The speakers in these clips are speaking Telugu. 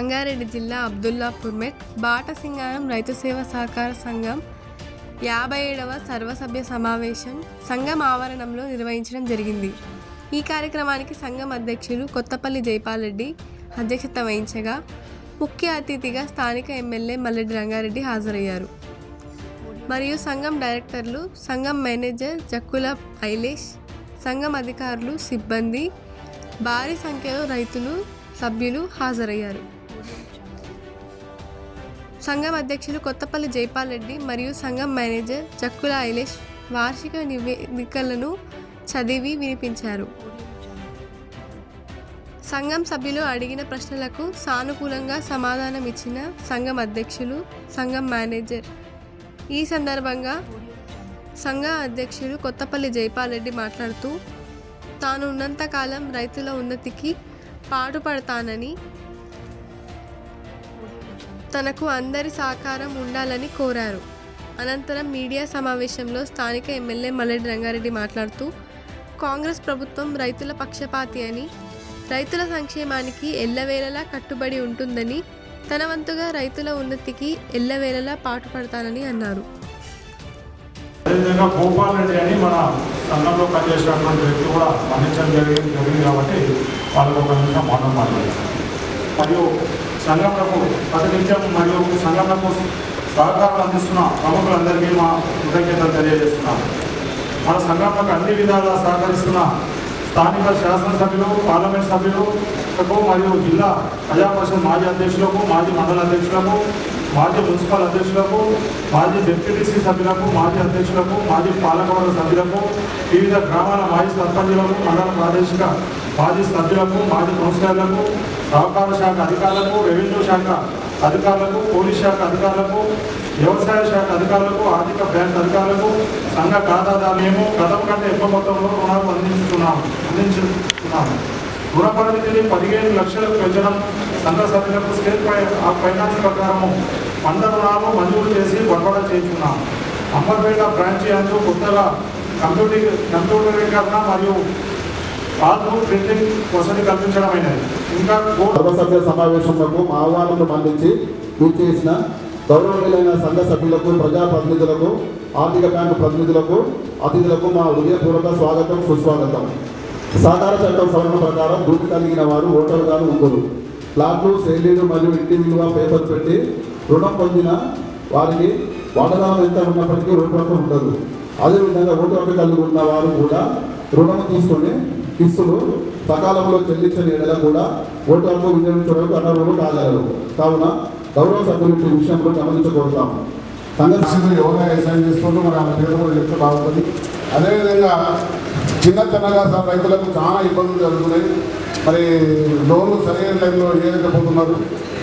రంగారెడ్డి జిల్లా అబ్దుల్లా పుర్మెట్ బాట బాటసింగారం రైతు సేవ సహకార సంఘం యాభై ఏడవ సర్వసభ్య సమావేశం సంఘం ఆవరణంలో నిర్వహించడం జరిగింది. ఈ కార్యక్రమానికి సంఘం అధ్యక్షులు కొత్తపల్లి జైపాల్ రెడ్డి అధ్యక్షత వహించగా ముఖ్య అతిథిగా స్థానిక ఎమ్మెల్యే మల్లెడ్డి రంగారెడ్డి హాజరయ్యారు. మరియు సంఘం డైరెక్టర్లు సంఘం మేనేజర్ జక్కుల ఐలేష్ సంఘం అధికారులు సిబ్బంది భారీ సంఖ్యలో రైతులు సభ్యులు హాజరయ్యారు. సంఘం అధ్యక్షులు కొత్తపల్లి జైపాల్ రెడ్డి మరియు సంఘం మేనేజర్ జక్కుల ఐలేష్ వార్షిక నివేదికలను చదివి వినిపించారు. సంఘం సభ్యులు అడిగిన ప్రశ్నలకు సానుకూలంగా సమాధానం ఇచ్చిన సంఘం అధ్యక్షులు సంఘం మేనేజర్. ఈ సందర్భంగా సంఘ అధ్యక్షులు కొత్తపల్లి జైపాల్ రెడ్డి మాట్లాడుతూ తాను ఉన్నంతకాలం రైతుల ఉన్నతికి పాటుపడతానని తనకు అందరి సహకారం ఉండాలని కోరారు. అనంతరం మీడియా సమావేశంలో స్థానిక ఎమ్మెల్యే మల్లెడి రంగారెడ్డి మాట్లాడుతూ కాంగ్రెస్ ప్రభుత్వం రైతుల పక్షపాతి అని రైతుల సంక్షేమానికి ఎల్లవేళలా కట్టుబడి ఉంటుందని తన వంతుగా రైతుల ఉన్నతికి ఎల్లవేళలా పాటుపడతానని అన్నారు. అదేవిధంగా గోపాల్ రెడ్డి అని మన సంఘంలో పనిచేసినటువంటి వ్యక్తి కూడా మరణించడం జరిగింది జరిగింది కాబట్టి వాళ్ళకు ఒక నిమిషం మౌనం మాట్లాడారు మరియు సంఘంలో ప్రతినిత్యం మరియు సంఘంలో సహకారం అందిస్తున్న ప్రముఖులందరికీ మా కృతజ్ఞతలు తెలియజేస్తున్నాం మన సంఘంలో అన్ని విధాలా సహకరిస్తున్న స్థానిక శాసనసభ్యులు పార్లమెంట్ సభ్యులకు మరియు జిల్లా ప్రజాపరిషత్ మాజీ అధ్యక్షులకు మాజీ మండల అధ్యక్షులకు మాజీ మున్సిపల్ అధ్యక్షులకు మాజీ డిప్యూటీసీ సభ్యులకు మాజీ అధ్యక్షులకు మాజీ పాలకవర్గ సభ్యులకు వివిధ గ్రామాల మాజీ సర్పంచులకు మండల ప్రాదేశిక మాజీ సభ్యులకు మాజీ కౌన్సిలర్లకు సహకార శాఖ అధికారులకు రెవెన్యూ శాఖ అధికారులకు పోలీస్ శాఖ అధికారులకు వ్యవసాయ శాఖ అధికారులకు ఆర్థిక బ్యాంక్ అధికారులకు సంఘ ఖాతాదారులేమో గతం కంటే ఎక్కువ మొత్తంలో రుణాలు అందించుతున్నాము అందించుతున్నాము రుణ పరిమితిని పదిహేను లక్షలకు పెంచడం సంఘ సభ్యులకు స్టేట్ ఫై ఫైనాన్స్ ప్రకారము పంట రుణాలు మంజూరు చేసి బట్వాడా చేస్తున్నాము అంబర్పేట బ్రాంచ్ అందు కొత్తగా కంప్యూటర్ కంప్యూటరీకరణ మరియు పాస్బుక్ ప్రింటింగ్ వసతి కల్పించడమైనది. ఇంకా కోర్టు సర్వసభ్య సమావేశంలో మా ఆహ్వానం పూర్తి చేసిన గౌరవనీయులైన సంఘ సభ్యులకు ప్రజాప్రతినిధులకు ఆర్థిక బ్యాంకు ప్రతినిధులకు అతిథులకు మా హృదయపూర్వక స్వాగతం సుస్వాగతం. సాధారణ చట్టం సవరణ ప్రకారం భూమి కలిగిన వారు ఓటరుగాను ఉండరు ప్లాట్లు శైలీలు మరియు ఇంటి విలువ పేపర్ పెట్టి రుణం పొందిన వారికి వాటాదారం ఎంత ఉన్నప్పటికీ రూపాయలు ఉండదు. అదేవిధంగా ఓటు హక్కు కలిగి ఉన్న వారు కూడా రుణం తీసుకొని కిస్తులు సకాలంలో చెల్లించని ఎడల కూడా ఓటు హక్కు వినియోగించడానికి అనర్హులు కాగలరు కావున గౌరవ సభ్యులు ఈ విషయంలో గమనించకూడతాము సంఘ పరిస్థితులు ఎవరైనా వ్యవసాయం చేసుకుంటూ మరి ఆమె పేరు కూడా చెప్తే బాగుంటుంది. అదేవిధంగా చిన్న చిన్నగా రైతులకు చాలా ఇబ్బందులు జరుగుతున్నాయి. మరి లోన్లు సరైన టైంలో ఇవ్వలేకపోతున్నారు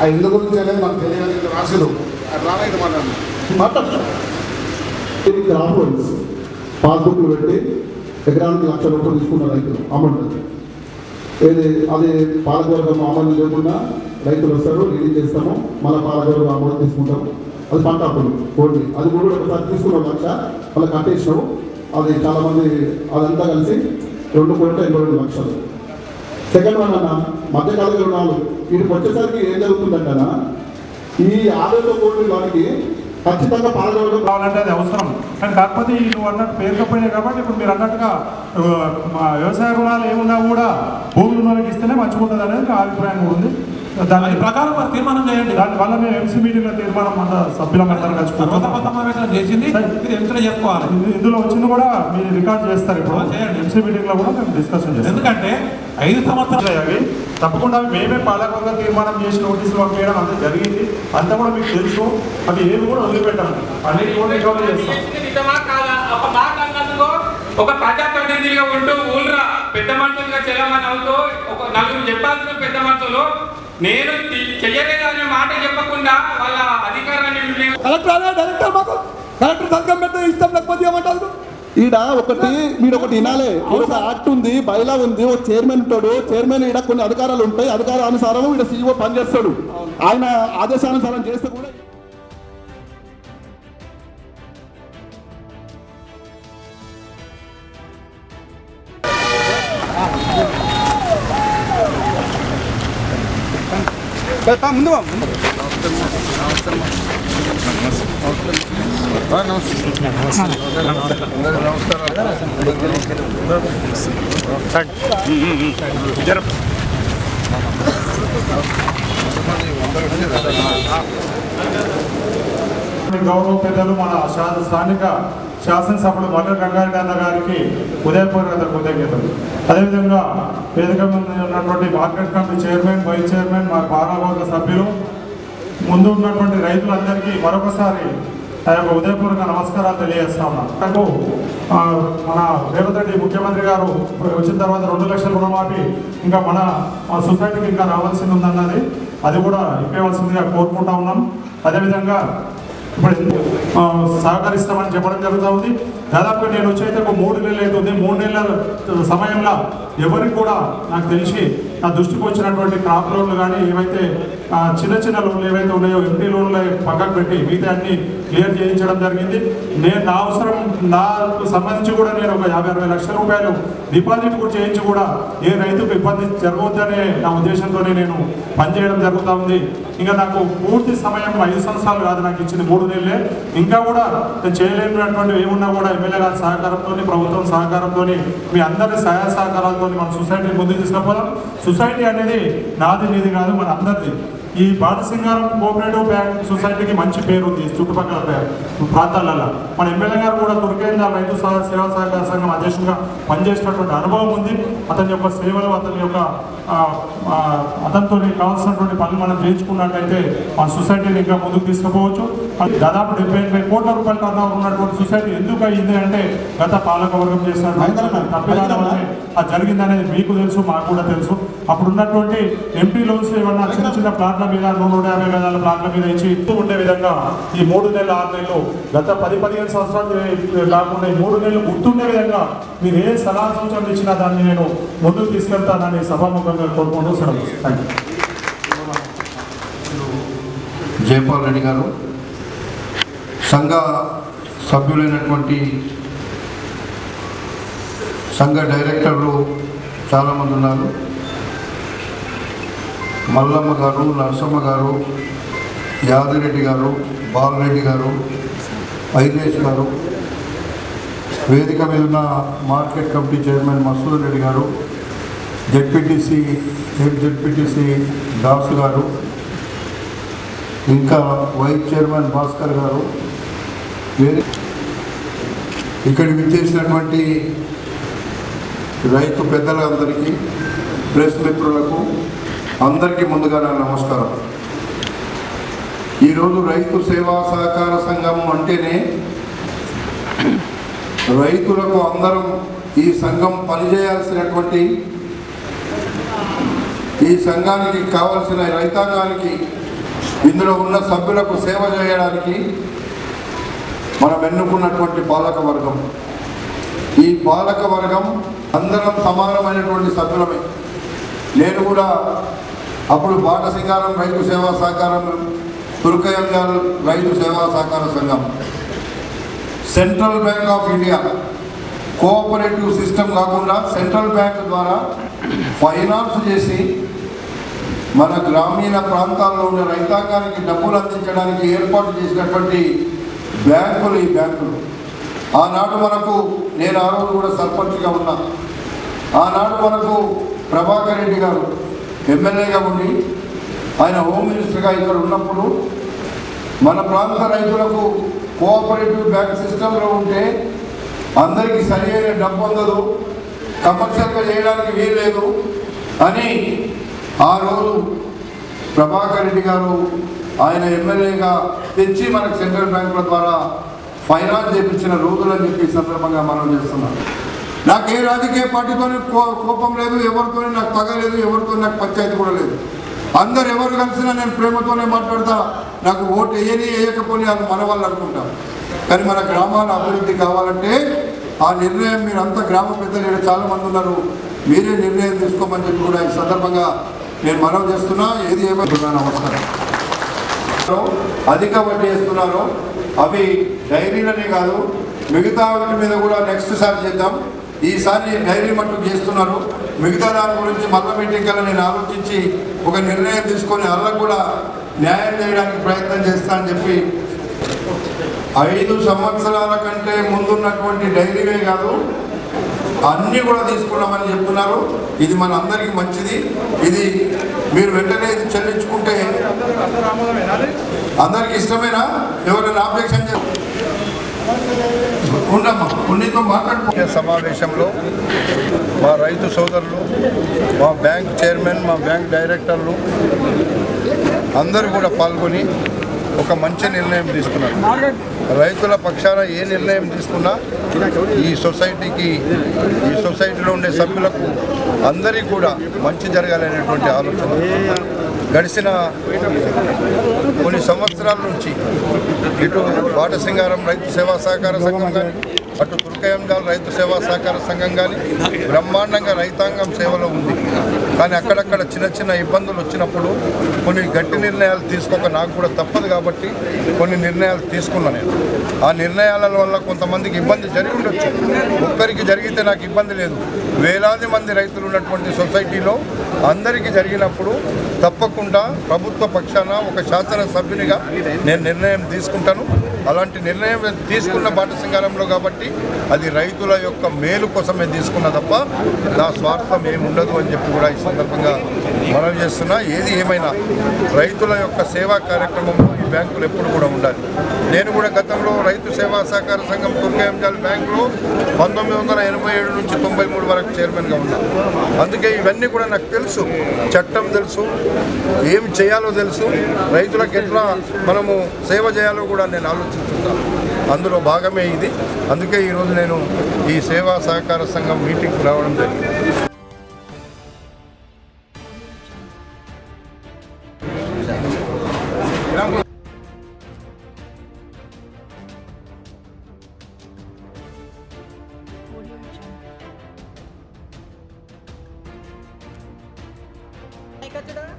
ఆ ఇందు గురించి అనేది మనకు తెలియదు రాసిరు రానైతే మాట్లాడు లోన్స్ పాస్బుక్లు పెట్టి ఎకరానికి లక్ష రూపాయలు తీసుకున్న రైతులు అమౌంట్ ఏది అది పాలకవర్గం అమలు లేకుండా రైతులు వస్తారు రెడీ చేస్తాము మళ్ళీ పాలకవర్గం అమలు తీసుకుంటాము అది పంట అప్పులు ఓన్లీ. అది కూడా ఒకసారి తీసుకున్నాం లక్ష మళ్ళీ కట్టేసినాము. అది చాలామంది అదంతా కలిసి రెండు కోట్ల ఇరవై రెండు లక్షలు. సెకండ్ వన్ అన్న మధ్యకాల రుణాలు వీటికి వచ్చేసరికి ఏం జరుగుతుందంటే ఈ ఆరోగ్య కోట్ల వారికి ఖచ్చితంగా పాలకవర్గం కావాలంటే అది అవసరం. కానీ కాకపోతే ఈ నువ్వు అన్నట్టు పేరుకపోయినాయి కాబట్టి ఇప్పుడు మీరు అన్నట్టుగా మా వ్యవసాయ రుణాలు ఏమున్నా కూడా భూములు ఉన్నోళ్ళకి ఇస్తేనే మంచిగా ఉంటుంది అనేది నా అభిప్రాయం కూడా ఉంది. దాని దాని ప్రకారం మరి తీర్మానం చేయండి. దానివల్ల మేము ఎంసీ మీటింగ్లో తీర్మానం అంతా సభ్యులందరం కొత్త కొత్త కలుసుకుంటాం సమావేశం చేసింది మీరు ఎంతో చేసుకోవాలి. ఇందు- ఇందులో వచ్చింది కూడా మీరు రికార్డ్ చేస్తారు ఇప్పుడు. చేయండి. ఎంసీ మీటింగ్లో కూడా మేము డిస్కషన్ చేస్తాం. ఎందుకంటే ఐదు సంవత్సరాలు అవి తప్పకుండా అవి మేమే పాలకవర్గ తీర్మానం చేసి నోటీసులు పంపించడం అంతా జరిగింది. అంతా కూడా మీకు తెలుసు. అవి ఏవి కూడా వదిలిపెట్టాము అన్నిటి కూడా రికవరీ చేస్తాం. ఒక ప్రజాప్రతినిధిగా ఉంటూ ఊళ్ళో పెద్ద మనుషులుగా చెల్లమని అవుతూ ఒక నలుగురు చెప్పాల్సిన పెద్ద మనుషులు నేను తి- చెయ్యలేదనే మాట చెప్పకుండా వాళ్ళ అధికారాన్ని కలెక్టర్ డైరెక్టర్ మాకు కలెక్టర్ సంతకం పెడితే ఇష్టం లేకపోతే ఏమంటారు? ఈడ ఒకటి మీరు ఒకటి వినాలి. ఒక యాక్ట్ ఉంది బైలా ఉంది ఒక చైర్మన్ ఉంటాడు. చైర్మన్ ఈడ కొన్ని అధికారాలు ఉంటాయి. అధికారానుసారం ఈడ సీఈఓ పనిచేస్తాడు. ఆయన ఆదేశానుసారం చేస్తే కూడా గౌరవ పెద్దలు మన శా- స్థానిక శాసనసభ్యులు మల్ల రంగారెడ్డి గారికి ఉదయపూర్వక కృతజ్ఞతలు. అదేవిధంగా వేదిక మీద ఉన్నటువంటి market committee chairman vice chairman మా పాలకవర్గ సభ్యులు ముందు ఉన్నటువంటి రైతులందరికీ మరొకసారి ఆ యొక్క ఉదయపూర్వక నమస్కారాలు తెలియజేస్తా ఉన్నాను. మన రేవంత్ రెడ్డి ముఖ్యమంత్రి గారు వచ్చిన తర్వాత రెండు లక్షల రుణమాఫీ ఇంకా మన మన సొసైటీకి ఇంకా రావాల్సింది ఉందన్నది అది కూడా ఇప్పవలసిందిగా కోరుకుంటా ఉన్నాం. అదేవిధంగా ఇప్పుడు సహకరిస్తామని చెప్పడం జరుగుతూ ఉంది. దాదాపు నేను వచ్చి అయితే ఒక మూడు నెలలు అవుతుంది. మూడు నెలల సమయంలో ఎవరికి కూడా నాకు తెలిసి దృష్టికి వచ్చినటువంటి క్రాప్ లోన్లు కానీ ఏవైతే చిన్న చిన్న లోన్లు ఏవైతే ఉన్నాయో ఇంటి లోన్లు పక్కకు పెట్టి మిగతా అన్ని క్లియర్ చేయించడం జరిగింది. నేను నా అవసరం నాకు సంబంధించి కూడా నేను ఒక యాభై అరవై లక్షల రూపాయలు డిపాజిట్ కూడా చేయించి కూడా ఏ రైతుకు ఇబ్బంది జరగవద్దనే నా ఉద్దేశంతోనే నేను పనిచేయడం జరుగుతూ ఉంది. ఇంకా నాకు పూర్తి సమయం ఐదు సంవత్సరాలు కాదు నాకు ఇచ్చింది మూడు నెలలే. ఇంకా కూడా నేను చేయలేనటువంటి ఏమున్నా కూడా ఎమ్మెల్యే గారి సహకారంతో ప్రభుత్వం సహకారంతో మీ అందరి సహాయ సహకారాలతో మన సొసైటీని ముందుకు తీసుకుపోదాం. సొసైటీ అనేది నాది నీది కాదు మన అందరిది. ఈ బాటసింగారం కోఆపరేటివ్ బ్యాంక్ సొసైటీకి మంచి పేరు ఉంది చుట్టుపక్కల ప్రా- ప్రాంతాలలో. మన ఎమ్మెల్యే గారు కూడా తుర్కేంద్ర రైతు సహ- సేవా సహకార సంఘం అధ్యక్షుడిగా పనిచేసినటువంటి అనుభవం ఉంది. అతని యొక్క సేవలు అతని యొక్క అతనితో కావాల్సినటువంటి పనులు మనం చేయించుకున్నట్టయితే మన సొసైటీని ఇంకా ముందుకు తీసుకుపోవచ్చు. దాదాపు డెబ్బై ఎనభై కోట్ల రూపాయల టర్న్ ఉన్నటువంటి సొసైటీ ఎందుకు అయింది అంటే గత పాలక వర్గం చేసినటువంటి తప్పిదాల వల్లే అది జరిగిందనేది మీకు తెలుసు మాకు కూడా తెలుసు. అప్పుడు ఉన్నటువంటి ఎంపీ లోన్స్ ఏమన్నా చిన్న చిన్న ప్లాట్ల మీద నూట యాభై వేల ప్లాట్ల మీద ఇచ్చి ఇస్తూ ఉండే విధంగా ఈ మూడు నెలలు ఆరు నెలలు గత పది పదిహేను సంవత్సరాలు కాకుండా ఈ మూడు నెలలు గుర్తుండే విధంగా మీరు ఏ సలహా సూచనలు ఇచ్చినా దాన్ని నేను ముందుకు తీసుకెళ్తానని సభాముఖంగా కోరుకుంటూ సెలవు. థ్యాంక్ యూ జయపాల్ రెడ్డి గారు సంఘ సభ్యులైనటువంటి సంఘ డైరెక్టర్లు చాలామంది ఉన్నారు. మల్లమ్మ గారు నరసమ్మ గారు యాదిరెడ్డి గారు బాలరెడ్డి గారు ఐదేష్ గారు వేదిక మీద ఉన్న market committee chairman Masood Reddy గారు జెడ్పీటీసీ హెడ్ జెడ్పీటీసీ దాసు గారు ఇంకా వైస్ చైర్మన్ భాస్కర్ గారు వేరే ఇక్కడికి విచ్చేసినటువంటి రైతు పెద్దలందరికీ ప్రెస్ మిత్రులకు అందరికీ ముందుగా నా నమస్కారం. ఈరోజు రైతు సేవా సహకార సంఘం అంటేనే రైతులకు అందరం ఈ సంఘం పనిచేయాల్సినటువంటి ఈ సంఘానికి కావలసిన రైతాంగానికి ఇందులో ఉన్న సభ్యులకు సేవ చేయడానికి మనం ఎన్నుకున్నటువంటి పాలక వర్గం. ఈ పాలక వర్గం అందరం సమానమైనటువంటి సభ్యులమే. నేను కూడా అప్పుడు బాట సింగారం రైతు సేవా సహకారం తుర్కయంగల్ రైతు సేవా సహకార సంఘం. Central bank of India cooperative system కాకుండా సెంట్రల్ బ్యాంక్ ద్వారా ఫైనాన్స్ చేసి మన గ్రామీణ ప్రాంతాల్లో ఉన్న రైతాంగానికి డబ్బులు అందించడానికి ఏర్పాటు చేసినటువంటి బ్యాంకులు ఈ బ్యాంకులు. ఆనాడు మనకు నేను ఆ రోజు కూడా సర్పంచ్గా ఉన్నా. ఆనాడు మనకు ప్రభాకర్ రెడ్డి గారు ఎమ్మెల్యేగా ఉండి ఆయన హోమ్ మినిస్టర్గా ఇక్కడ ఉన్నప్పుడు మన ప్రాంత రైతులకు కోఆపరేటివ్ బ్యాంక్ సిస్టంలో ఉంటే అందరికీ సరి అయిన డబ్బు అందదు కమర్షియల్గా చేయడానికి వీల్లేదు అని ఆ రోజు ప్రభాకర్ రెడ్డి గారు ఆయన ఎమ్మెల్యేగా తెచ్చి మనకు సెంట్రల్ బ్యాంకుల ద్వారా ఫైనాన్స్ చేపించిన రోజులని చెప్పి ఈ సందర్భంగా మనం చేస్తున్నాం. నాకు ఏ రాజకీయ పార్టీతో కో- కోపం లేదు ఎవరితో నాకు తగలేదు ఎవరితో నాకు పంచాయతీ కూడా లేదు. అందరు ఎవరు కలిసినా నేను ప్రేమతోనే మాట్లాడతా నాకు ఓటు వేయని వేయకపోని అది మన వాళ్ళు అనుకుంటాం. కానీ మన గ్రామాల అభివృద్ధి కావాలంటే ఆ నిర్ణయం మీరు అంతా గ్రామ పెద్దలు ఇక్కడ చాలా మంది ఉన్నారు. మీరే నిర్ణయం తీసుకోమని చెప్పి కూడా ఈ సందర్భంగా నేను మనవి చేస్తున్నా. ఏది ఏమైనా నమస్కారం. అధిక వడ్డీ వేస్తున్నారో. అవి డైరీలనే కాదు మిగతా వాటి మీద కూడా నెక్స్ట్ సారి చేద్దాం. ఈసారి డైరీ మట్టుకు చేస్తున్నారు. మిగతా దాని గురించి మళ్ళా మీటింగ్ కల్లా నేను ఆలోచించి ఒక నిర్ణయం తీసుకొని వాళ్ళకు కూడా న్యాయం చేయడానికి ప్రయత్నం చేస్తానని చెప్పి ఐదు సంవత్సరాల కంటే ముందున్నటువంటి డైరీవే కాదు అన్నీ కూడా తీసుకున్నామని చెప్తున్నారు. ఇది మన అందరికీ మంచిది. ఇది మీరు వెంటనే ఇది చెల్లించుకుంటే అందరికి ఇష్టమేనా? ఎవరైనా ఆబ్జెక్షన్ చేస్తారు సమావేశంలో మా రైతు సోదరులు మా బ్యాంక్ చైర్మన్ మా బ్యాంక్ డైరెక్టర్లు అందరూ కూడా పాల్గొని ఒక మంచి నిర్ణయం తీసుకున్నారు. రైతుల పక్షాన ఏ నిర్ణయం తీసుకున్నా ఈ సొసైటీకి ఈ సొసైటీలో ఉండే సభ్యులకు అందరికీ కూడా మంచి జరగాలనేటువంటి ఆలోచన. గడిచిన కొన్ని సంవత్సరాల నుంచి ఇటు బాటసింగారం రైతు సేవా సహకార సంఘం కానీ అటు తుర్కయంజాల్ రైతు సేవా సహకార సంఘం కానీ బ్రహ్మాండంగా రైతాంగం సేవలో ఉంది. కానీ అక్కడక్కడ చిన్న చిన్న ఇబ్బందులు వచ్చినప్పుడు కొన్ని గట్టి నిర్ణయాలు తీసుకోక నాకు కూడా తప్పదు కాబట్టి కొన్ని నిర్ణయాలు తీసుకున్నా నేను. ఆ నిర్ణయాల వల్ల కొంతమందికి ఇబ్బంది జరిగి ఉండొచ్చు. ఒక్కరికి జరిగితే నాకు ఇబ్బంది లేదు. వేలాది మంది రైతులు ఉన్నటువంటి సొసైటీలో అందరికీ జరిగినప్పుడు తప్పకుండా ప్రభుత్వ పక్షాన ఒక శాసన సభ్యునిగా నేను నిర్ణయం తీసుకుంటాను. అలాంటి నిర్ణయం తీసుకున్న బాట సింగారంలో కాబట్టి అది రైతుల యొక్క మేలు కోసమే తీసుకున్న తప్ప నా స్వార్థం ఏమి ఉండదు అని చెప్పి కూడా ఈ సందర్భంగా మనం చేస్తున్నా. ఏది ఏమైనా రైతుల యొక్క సేవా కార్యక్రమంలో బ్యాంకులు ఎప్పుడు కూడా ఉండాలి. నేను కూడా గతంలో రైతు సేవా సహకార సంఘం తుర్కేంజాల్ బ్యాంకులో పంతొమ్మిది వందల ఎనభై ఏడు నుంచి తొంభై మూడు వరకు చైర్మన్గా ఉన్నాను అందుకే ఇవన్నీ కూడా నాకు తెలుసు. చట్టం తెలుసు. ఏం చేయాలో తెలుసు. రైతులకు ఎట్లా మనము సేవ చేయాలో కూడా నేను ఆలోచిస్తున్నాను అందులో భాగమే ఇది. అందుకే ఈరోజు నేను ఈ సేవా సహకార సంఘం మీటింగ్కి రావడం జరిగింది. कचरा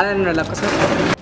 అదే లెక్క సార్